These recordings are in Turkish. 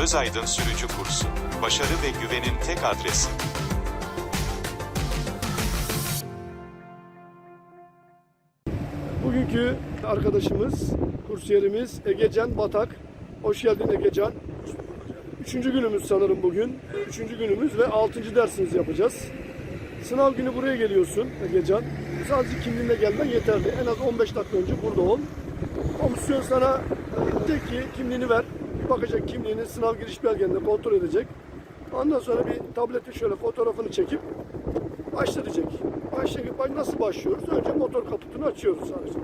Özaydın Sürücü Kursu. Başarı ve güvenin tek adresi. Bugünkü arkadaşımız, kursiyerimiz Egecan Batak. Hoş geldin Egecan. Üçüncü günümüz sanırım bugün. Üçüncü günümüz ve altıncı dersimizi yapacağız. Sınav günü buraya geliyorsun Egecan. Sadece kimliğinle gelmen yeterli. En az 15 dakika önce burada ol. Komisyon sana e, de ki kimliğini ver. Bakacak kimliğini sınav giriş belgenle kontrol edecek. Ondan sonra bir tableti şöyle fotoğrafını çekip başla diyecek. Başla, baş- nasıl başlıyoruz? Önce motor kaputunu açıyoruz sadece.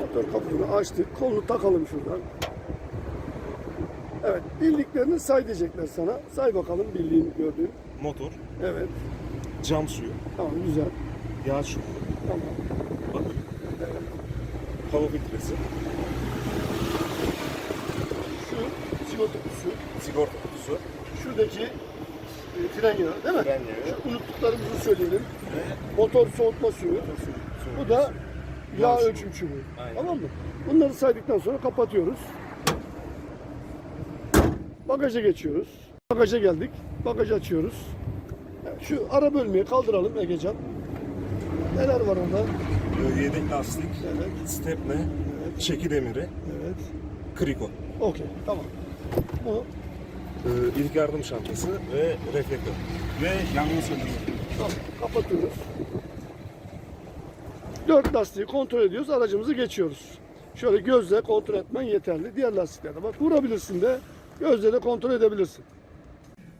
Motor kaputunu açtık. Kolunu takalım şuradan. Evet. Bildiklerini say diyecekler sana. Say bakalım bildiğin, gördüğün. motor, Evet. cam suyu, Tamam güzel. yağ çubuğu, Tamam. Hava filtresi, Şu sigorta kutusu. sigorta kutusu, Şuradaki e, fren yağı değil mi? Fren yağı. Şu unuttuklarımızı söyleyelim. Motor soğutma suyu. Bu da yağ Yağ ölçüm çubuğu. Aynen. Tamam mı? Bunları saydıktan sonra kapatıyoruz. Bagaja geçiyoruz. Bagaja geldik. Bagajı açıyoruz. Evet, Şu ara bölmeyi kaldıralım Egecan. Neler var orada? Yedek lastik, Evet. stepne, çeki demiri, Evet. kriko, Okey. Tamam. Bu e, ilk yardım çantası ve reflektör ve yangın söndürme. Tamam, kapatıyoruz. Dört lastiği kontrol ediyoruz, aracımızı geçiyoruz. Şöyle gözle kontrol etmen yeterli. Diğer lastiklerde bak vurabilirsin de gözle de kontrol edebilirsin.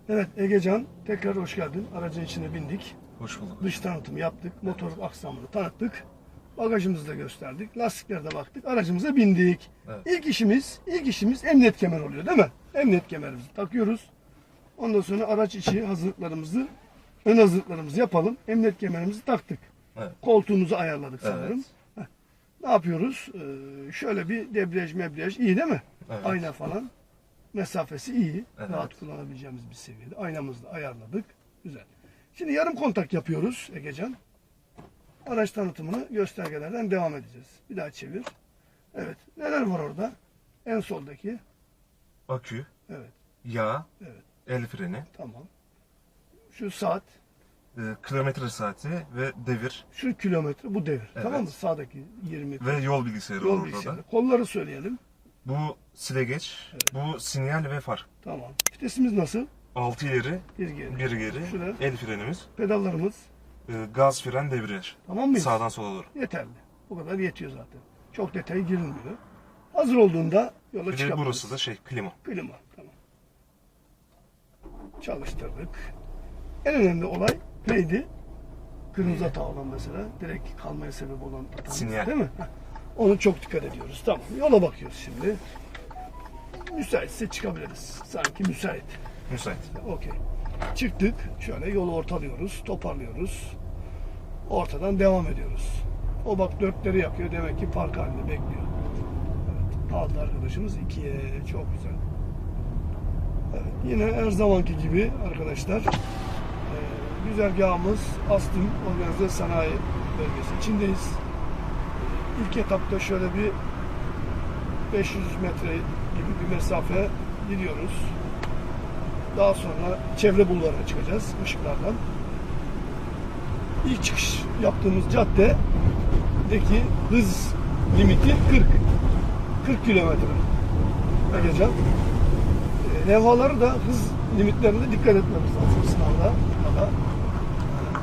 Evet Egecan tekrar hoş geldin. Aracın içine bindik. Hoş bulduk. Dış tanıtımı yaptık. Motor aksamını tanıttık. Bagajımızı da gösterdik. Lastiklere de baktık. Aracımıza bindik. Evet. İlk işimiz, ilk işimiz emniyet kemer oluyor değil mi? Emniyet kemerimizi takıyoruz. Ondan sonra araç içi hazırlıklarımızı, ön hazırlıklarımızı yapalım. Emniyet kemerimizi taktık. Evet. Koltuğumuzu ayarladık Evet. sanırım. Heh. Ne yapıyoruz? Ee, şöyle bir debriyaj mebriyaj iyi değil mi? Evet. Ayna falan. Mesafesi iyi. Evet. Rahat kullanabileceğimiz bir seviyede. Aynamızı da ayarladık. Güzel. Şimdi yarım kontak yapıyoruz Egecan. Araç tanıtımını göstergelerden devam edeceğiz. Bir daha çevir. Evet. Neler var orada? En soldaki. Akü, Evet. yağ, Evet. el freni, Tamam. Şu saat. e, kilometre saati ve devir Şu kilometre. Bu devir. Evet. Tamam mı? Sağdaki 20. ve yol bilgisayarı Yol orada bilgisayarı. da. Kolları söyleyelim. Bu silegeç, bu sinyal ve far. Tamam. Vitesimiz nasıl? 6 ileri, Bir geri. 1 geri, Şurada. el frenimiz, Pedallarımız. E, gaz fren debriyaj. Tamam mıyız? Sağdan sola doğru. Yeterli. Bu kadar yetiyor zaten. Çok detaya girilmiyor. Hazır olduğunda yola Bir de çıkabiliriz. burası da şey klima. Klima. Tamam. Çalıştırdık. En önemli olay neydi? Kırmızı hata olan mesela. Direkt kalmaya sebep olan hata. Sinyal. Değil mi? Heh. Onu çok dikkat ediyoruz. Tamam. Yola bakıyoruz şimdi. Müsaitse çıkabiliriz. Sanki müsait. Müsait. Okey. Çıktık. Şöyle yolu ortalıyoruz. Toparlıyoruz. Ortadan devam ediyoruz. O bak dörtleri yakıyor. Demek ki park halinde bekliyor. Evet. Aldı arkadaşımız ikiye. Çok güzel. Evet. Yine her zamanki gibi arkadaşlar e, güzergahımız Astım Organize Sanayi Bölgesi içindeyiz. İlk etapta şöyle bir 500 metre gibi bir mesafe gidiyoruz. Daha sonra çevre bulvarına çıkacağız ışıklardan. İlk çıkış yaptığımız caddedeki hız limiti 40. 40 kilometre. Egecan. E, Levhaları da hız limitlerinde dikkat etmemiz lazım sınavda. Da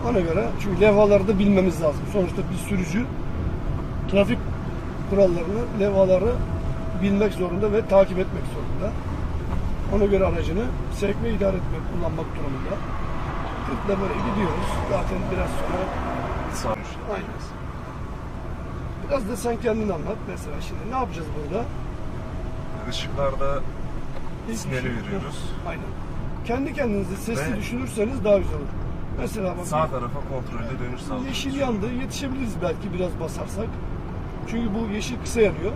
ona göre çünkü levhaları da bilmemiz lazım. Sonuçta bir sürücü trafik kurallarını, levhaları bilmek zorunda ve takip etmek zorunda. Ona göre aracını sevk ve idare etmek, kullanmak durumunda. 40'la böyle gidiyoruz. Zaten biraz sonra Sarmış. aynı. Biraz da sen kendin anlat mesela şimdi. Ne yapacağız burada? Işıklarda şey- veriyoruz. Aynen. Kendi kendinizi sesli Ve- düşünürseniz daha güzel olur. Mesela bak Sağ tarafa kontrollü dönüş sağlıyoruz. yeşil yandı yetişebiliriz belki biraz basarsak. Çünkü bu yeşil kısa yanıyor.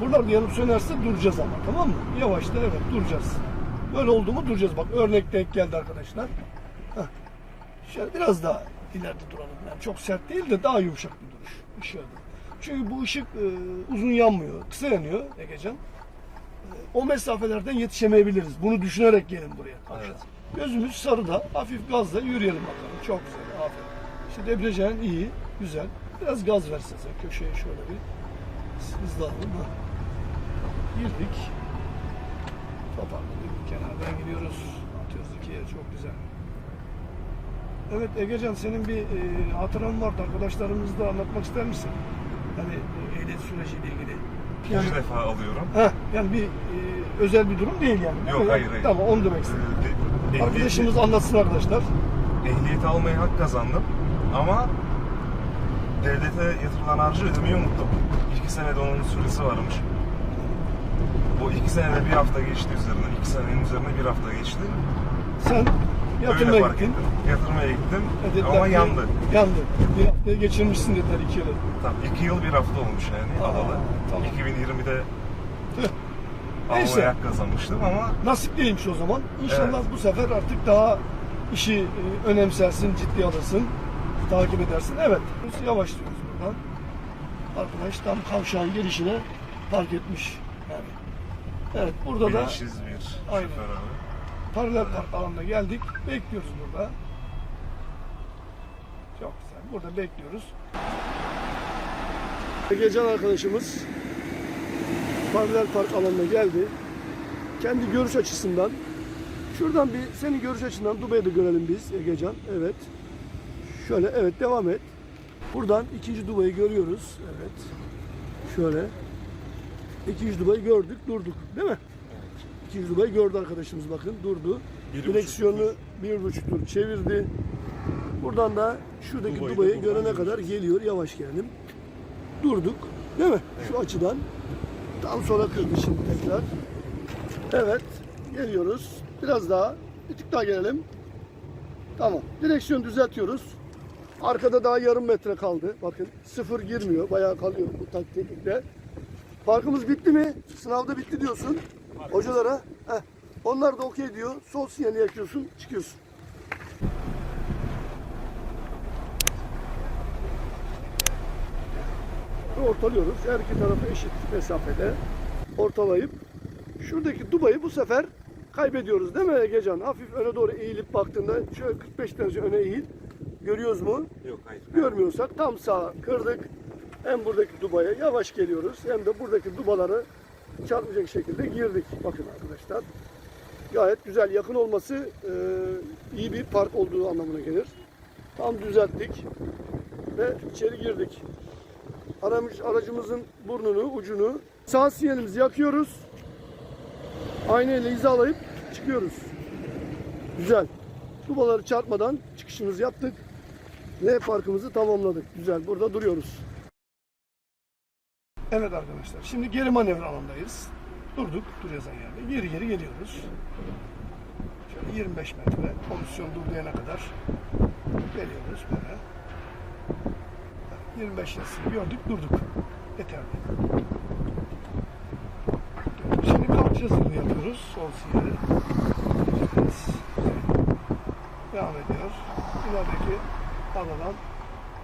Buralarda yanıp sönerse duracağız ama tamam mı? Yavaşta evet duracağız. Böyle oldu mu duracağız. Bak örnek denk geldi arkadaşlar. Heh. Şöyle biraz daha ileride duralım. Yani çok sert değil de daha yumuşak bir duruş. Şöyle. Çünkü bu ışık e, uzun yanmıyor, kısa yanıyor Egecan. E, o mesafelerden yetişemeyebiliriz. Bunu düşünerek gelin buraya. Evet. Gözümüz sarıda, hafif gazla yürüyelim bakalım. Çok güzel, aferin. İşte debriyajın iyi, güzel. Biraz gaz versen sen köşeye şöyle bir hızlanalım. Ha. Girdik. Toparladık. Kenardan gidiyoruz. Atıyoruz ikiye. Çok güzel. Evet Egecan senin bir e, hatıran vardı. Arkadaşlarımızla anlatmak ister misin? Hani bu ehliyet süreciyle ilgili. İkinci defa alıyorum. Heh, yani bir e, özel bir durum değil yani. Yok, Öyle- hayır, hayır. Tamam onu demek istedim. Ee, Arkadaşımız anlatsın arkadaşlar. ehliyet almaya hak kazandım ama devlete yatırılan harcı ödemeyi unuttum. İki senede onun süresi varmış. Bu iki senede bir hafta geçti üzerinden. İki senenin üzerine bir hafta geçti. Sen Öyle yatırmaya fark gittin. ettim. Yatırmaya gittim Dediler ama ki, yandı. Yandı. Bir haftaya geçirmişsin dediler iki yılı. Tamam, iki yıl bir hafta olmuş yani Aa, alalı. tamam. 2020'de Tüh. Neyse. almaya hak kazanmıştım ama Nasip değilmiş o zaman. İnşallah Evet. bu sefer artık daha işi e, önemsersin, ciddi alırsın, takip edersin. Evet, biz yavaşlıyoruz buradan. Arkadaş tam kavşağın gelişine park etmiş. Evet, burada da bilinçsiz bir Aynen. şoför abi. paralel park alanına geldik. Bekliyoruz burada. Çok güzel. Burada bekliyoruz. Egecan arkadaşımız paralel park alanına geldi. Kendi görüş açısından şuradan bir senin görüş açısından Dubai'yi de görelim biz Egecan. Evet. Şöyle evet devam et. Buradan ikinci Dubai'yi görüyoruz. Evet. Şöyle. İkinci Dubai'yi gördük, durduk. Değil mi? İkinci Dubai gördü arkadaşımız bakın durdu. Bir Direksiyonu bir buçuk tur çevirdi. Buradan da şuradaki Dubai'yi buradan görene kadar geliyor. Yavaş gelelim. Durduk. Değil mi? Şu açıdan. Tam sola kırdı şimdi tekrar. Evet. Geliyoruz. Biraz daha. Bir tık daha gelelim. Tamam. Direksiyon düzeltiyoruz. Arkada daha yarım metre kaldı. Bakın sıfır girmiyor. Bayağı kalıyor bu taktikle. Parkımız bitti mi? Sınavda bitti diyorsun. Hocalara. Heh. Onlar da okey diyor. Sol sinyali yakıyorsun, çıkıyorsun. Ortalıyoruz. Her iki tarafı eşit mesafede ortalayıp şuradaki dubayı bu sefer kaybediyoruz değil mi Egecan? Hafif öne doğru eğilip baktığında şöyle 45 derece öne eğil. Görüyoruz mu? Yok hayır. Görmüyorsak tam sağa kırdık. Hem buradaki dubaya yavaş geliyoruz hem de buradaki dubaları çarpmayacak şekilde girdik. Bakın arkadaşlar. Gayet güzel. Yakın olması e, iyi bir park olduğu anlamına gelir. Tam düzelttik ve içeri girdik. Aramış, aracımızın burnunu, ucunu sağ sinyalimizi yakıyoruz. Aynayla hizalayıp çıkıyoruz. Güzel. Dubaları çarpmadan çıkışımızı yaptık. L parkımızı tamamladık. Güzel. Burada duruyoruz. Evet arkadaşlar. Şimdi geri manevra alandayız. Durduk. Dur yazan yerde. Geri geri geliyoruz. Şöyle 25 metre. Pozisyon dur diyene kadar geliyoruz böyle. 25 yazısını gördük. Durduk. Yeterli. Şimdi kalkış hazırlığı yapıyoruz. Sol. Gideceğiz. Devam ediyor. İlerideki alan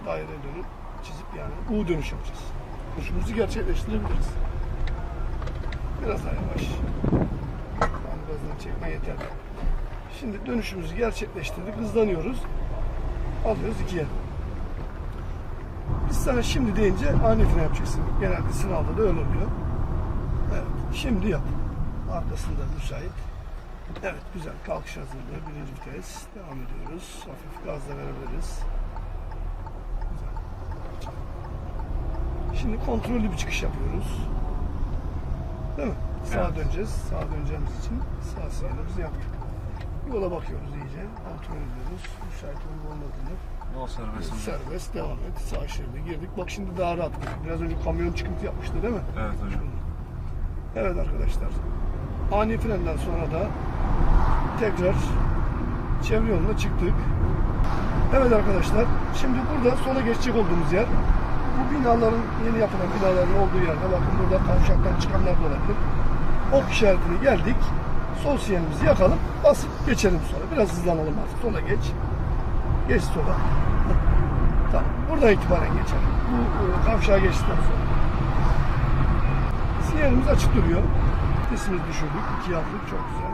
daire dönüp çizip yani U dönüş yapacağız. Dönüşümüzü gerçekleştirebiliriz. Biraz daha yavaş. Yani gazdan çekme yeterli. Şimdi dönüşümüzü gerçekleştirdik. Hızlanıyoruz. Alıyoruz ikiye. Biz sana şimdi deyince fren yapacaksın. Genelde sınavda da öyle oluyor. Evet. Şimdi yap. Arkasında müsait. Evet güzel kalkış hazırlığı birinci vites devam ediyoruz hafif gazla verebiliriz güzel şimdi kontrollü bir çıkış yapıyoruz değil mi sağa Evet. döneceğiz sağa döneceğimiz için sağ sinyalimizi yaptık yola bakıyoruz iyice kontrol ediyoruz müsait olup olmadığını Yol serbestinde. serbest devam et sağ şeride girdik bak şimdi daha rahat girdik biraz önce kamyon çıkıntı yapmıştı değil mi Evet hocam. Evet arkadaşlar. Ani frenden sonra da tekrar çevre yoluna çıktık. Evet arkadaşlar. Şimdi burada sola geçecek olduğumuz yer. Bu binaların, yeni yapılan binaların olduğu yerde bakın burada kavşaktan çıkanlar da olabilir. Ok işaretine geldik. Sol sinyalimizi yakalım. Basıp geçelim sonra. Biraz hızlanalım artık. Sola geç. Geç sola. tamam. Buradan itibaren geçelim. Bu e, kavşağı geçtikten sonra. Sinyalimiz açık duruyor. Vitesimizi düşürdük. 2 aldık. Çok güzel.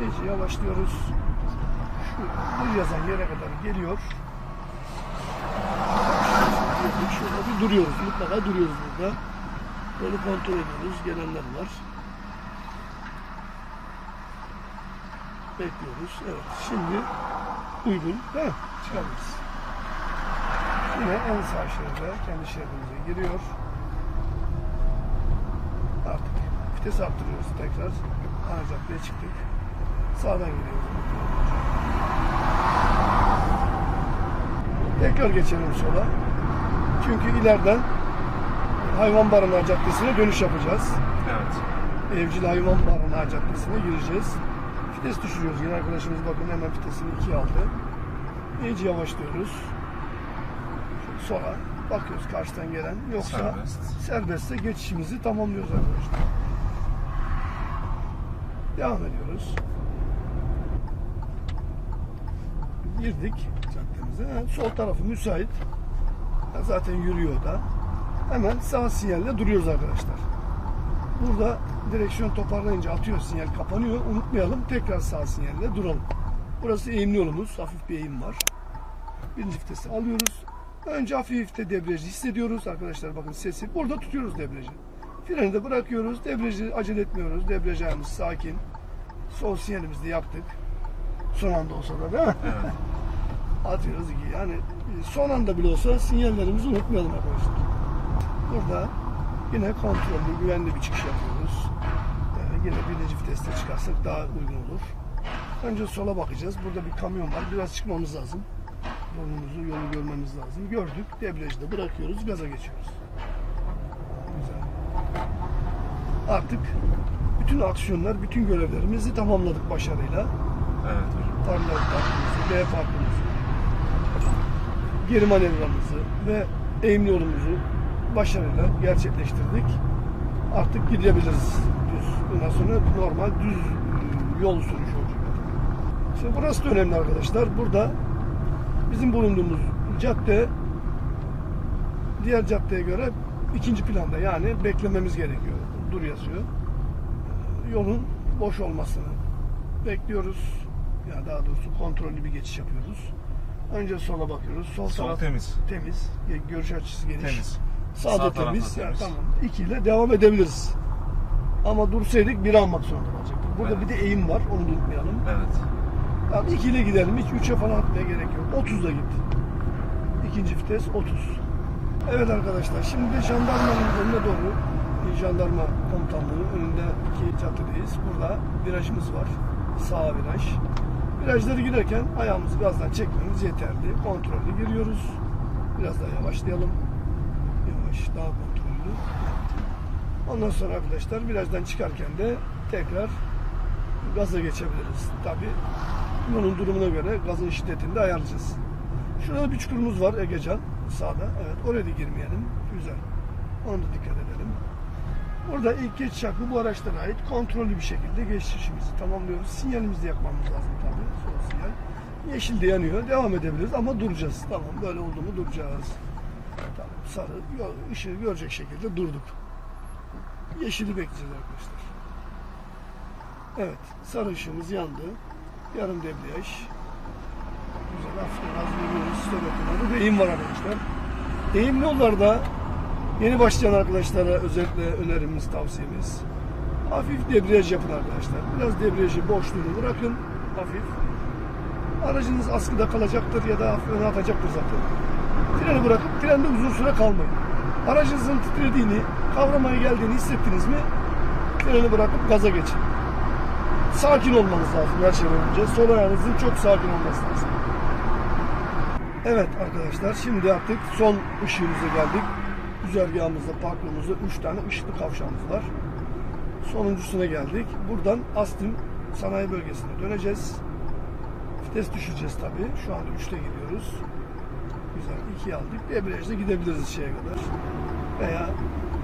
İyice yavaşlıyoruz. Şu dur yazan yere kadar geliyor. Girdik. Şurada bir duruyoruz. Mutlaka duruyoruz burada. Yolu kontrol ediyoruz. Gelenler var. Bekliyoruz. Evet. Şimdi uygun. Mi? Çıkabiliriz. Yine en sağ şeride kendi şeridimize giriyor. Artık vites arttırıyoruz tekrar. Ana caddeye çıktık. Sağdan gidiyoruz. Tekrar geçelim sola. Çünkü ileriden Hayvan Barınağı Caddesi'ne dönüş yapacağız. Evet. Evcil Hayvan Barınağı Caddesi'ne gireceğiz. Vites düşürüyoruz. Yine arkadaşımız bakın hemen vitesini 2 aldı. İyice yavaşlıyoruz. Sonra bakıyoruz karşıdan gelen yoksa Serbest. serbestse geçişimizi tamamlıyoruz arkadaşlar. Devam ediyoruz. Girdik caddemize. Sol tarafı müsait. Zaten yürüyor da. Hemen sağ sinyalle duruyoruz arkadaşlar. Burada direksiyon toparlayınca atıyor sinyal kapanıyor. Unutmayalım tekrar sağ sinyalle duralım. Burası eğimli yolumuz. Hafif bir eğim var. Birinci vitesi alıyoruz. Önce hafif de debriyajı hissediyoruz. Arkadaşlar bakın sesi. Burada tutuyoruz debriyajı. Freni de bırakıyoruz. Debriyajı acele etmiyoruz. Debriyaj ayağımız sakin. Sol sinyalimizi de yaktık. Son anda olsa da değil mi? Evet. Atıyoruz iki. Yani son anda bile olsa sinyallerimizi unutmayalım arkadaşlar. Burada yine kontrollü, güvenli bir çıkış yapıyoruz. Ee, yine birinci viteste çıkarsak daha uygun olur. Önce sola bakacağız. Burada bir kamyon var. Biraz çıkmamız lazım. Yolumuzu, yolu görmemiz lazım. Gördük. Debriyajı da bırakıyoruz. Gaza geçiyoruz. Güzel. Artık bütün aksiyonlar, bütün görevlerimizi tamamladık başarıyla. Evet hocam. Tarla farkımızı, B farkımızı, geri manevramızı ve eğimli yolumuzu başarıyla gerçekleştirdik. Artık gidebiliriz düz. Bundan sonra normal düz e, yol sürüşü olacak. Şimdi burası da önemli arkadaşlar. Burada bizim bulunduğumuz cadde diğer caddeye göre ikinci planda yani beklememiz gerekiyor. Dur yazıyor. Yolun boş olmasını bekliyoruz. Ya daha doğrusu kontrollü bir geçiş yapıyoruz. Önce sola bakıyoruz. Sol, Sol taraf temiz. temiz. Görüş açısı geniş. Temiz. Sağda Sağ temiz. Yani temiz. tamam. İki ile devam edebiliriz. Ama dursaydık bir almak zorunda kalacaktık. Burada Evet. bir de eğim var. Onu unutmayalım. Evet. Tamam 2 ile gidelim. Hiç 3'e falan atmaya gerek yok. 30'da git. İkinci vites 30. Evet arkadaşlar şimdi jandarmanın önüne doğru jandarma komutanlığı önündeki caddedeyiz. Burada virajımız var. Sağ viraj. Virajları giderken ayağımızı gazdan çekmemiz yeterli. Kontrollü giriyoruz. Biraz daha yavaşlayalım. Yavaş, daha kontrollü. Ondan sonra arkadaşlar virajdan çıkarken de tekrar gaza geçebiliriz. Tabi yolun durumuna göre gazın şiddetini de ayarlayacağız. Şurada bir çukurumuz var Egecan sağda. Evet oraya da girmeyelim. Güzel. Ona da dikkat edelim. Burada ilk geçiş hakkı bu araçlara ait kontrollü bir şekilde geçişimizi tamamlıyoruz. Sinyalimizi yakmamız lazım tabi. Sol sinyal. Yeşil de yanıyor. Devam edebiliriz ama duracağız. Tamam böyle oldu mu duracağız. Tamam sarı ışığı görecek şekilde durduk. Yeşili bekleyeceğiz arkadaşlar. Evet, sarı ışığımız yandı. Yarım debriyaj. Güzel, hafif gaz veriyoruz. Stop ve eğim var arkadaşlar. Eğimli yollarda yeni başlayan arkadaşlara özellikle önerimiz, tavsiyemiz. Hafif debriyaj yapın arkadaşlar. Biraz debriyajı boşluğunu bırakın. Hafif. Aracınız askıda kalacaktır ya da hafif öne atacaktır zaten. Freni bırakıp trende uzun süre kalmayın. Aracınızın titrediğini, kavramaya geldiğini hissettiniz mi freni bırakıp gaza geçin. Sakin olmanız lazım her şeyden önce. Sol ayağınızın çok sakin olması lazım. Evet arkadaşlar şimdi artık son ışığımıza geldik. Güzergahımızda, parkurumuzda 3 tane ışıklı kavşağımız var. Sonuncusuna geldik. Buradan Astim sanayi bölgesine döneceğiz. Vites düşüreceğiz tabii. Şu anda 3'te gidiyoruz. Güzel. 2'yi aldık. Debriyajla gidebiliriz şeye kadar. Veya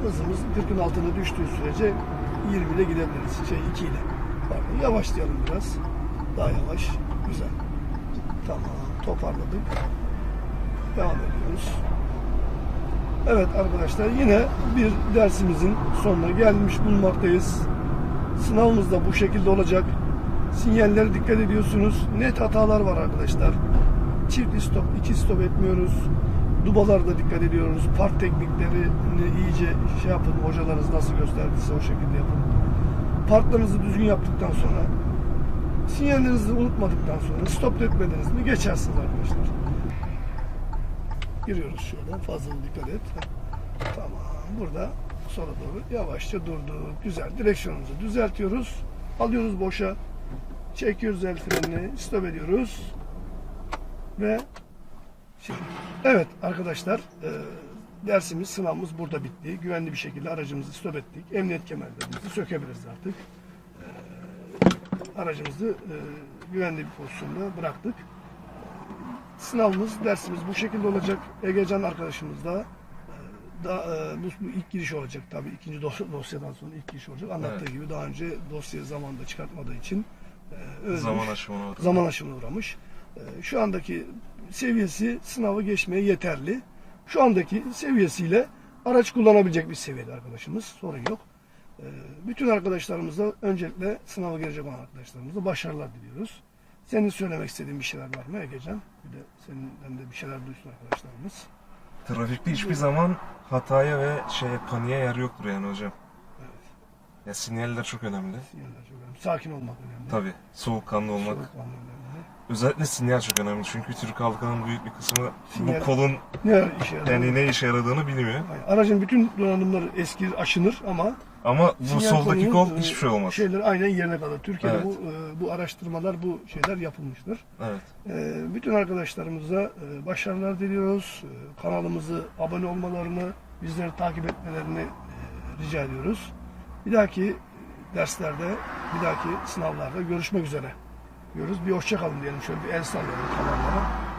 hızımız 40'ın altına düştüğü sürece 20 ile gidebiliriz. Şey 2 ile. Pardon, yavaşlayalım biraz. Daha yavaş. Güzel. Tamam. Toparladık. Devam ediyoruz. Evet arkadaşlar yine bir dersimizin sonuna gelmiş bulunmaktayız. Sınavımız da bu şekilde olacak. Sinyallere dikkat ediyorsunuz. Net hatalar var arkadaşlar. Çift stop, iki stop etmiyoruz. Dubalarda dikkat ediyoruz. Park tekniklerini iyice şey yapın. Hocalarınız nasıl gösterdiyse o şekilde yapın. Parklarınızı düzgün yaptıktan sonra sinyallerinizi unutmadıktan sonra stop etmediniz mi geçersiniz arkadaşlar. Giriyoruz şöyle. Fazla dikkat et. Tamam. Burada sola doğru yavaşça durduk. Güzel. Direksiyonumuzu düzeltiyoruz. Alıyoruz boşa. Çekiyoruz el frenini. Stop ediyoruz. Ve şimdi, evet arkadaşlar e, dersimiz, sınavımız burada bitti. Güvenli bir şekilde aracımızı stop ettik. Emniyet kemerlerimizi sökebiliriz artık. E, aracımızı e, güvenli bir pozisyonda bıraktık. Sınavımız, dersimiz bu şekilde olacak. Egecan arkadaşımız da e, da, e, bu, bu ilk giriş olacak tabii. ikinci dos- dosyadan sonra ilk giriş olacak. Anlattığı Evet. gibi daha önce dosyayı zamanında çıkartmadığı için e, özlemiş, Zaman aşımına uğradı. zaman aşımına uğramış. E, şu andaki seviyesi sınavı geçmeye yeterli. Şu andaki seviyesiyle araç kullanabilecek bir seviyede arkadaşımız. Sorun yok. E, bütün arkadaşlarımıza öncelikle sınava girecek olan arkadaşlarımıza başarılar diliyoruz. Senin söylemek istediğin bir şeyler var mı Egecan? Bir de senden de bir şeyler duysun arkadaşlarımız. Trafikte hiçbir zaman hataya ve şeye paniğe yer yoktur yani hocam. Ya sinyaller çok önemli. Sinyaller çok önemli. Sakin olmak önemli. Tabi soğukkanlı olmak. Soğukkanlı önemli. Özellikle sinyal çok önemli çünkü Türk halkının büyük bir kısmı Sinyal- bu kolun Ne işe yarar? yani ne işe yaradığını bilmiyor. Yani aracın bütün donanımları eski aşınır ama Ama bu sinyal soldaki kol e, hiçbir şey olmaz. Şeyler aynen yerine kalır. Türkiye'de Evet. bu e, bu araştırmalar, bu şeyler yapılmıştır. Evet. E, bütün arkadaşlarımıza e, başarılar diliyoruz. E, Kanalımızı abone olmalarını, bizleri takip etmelerini e, rica ediyoruz. Bir dahaki derslerde, bir dahaki sınavlarda görüşmek üzere diyoruz. Bir hoşça kalın diyelim. Şöyle bir el sallayalım kanallara.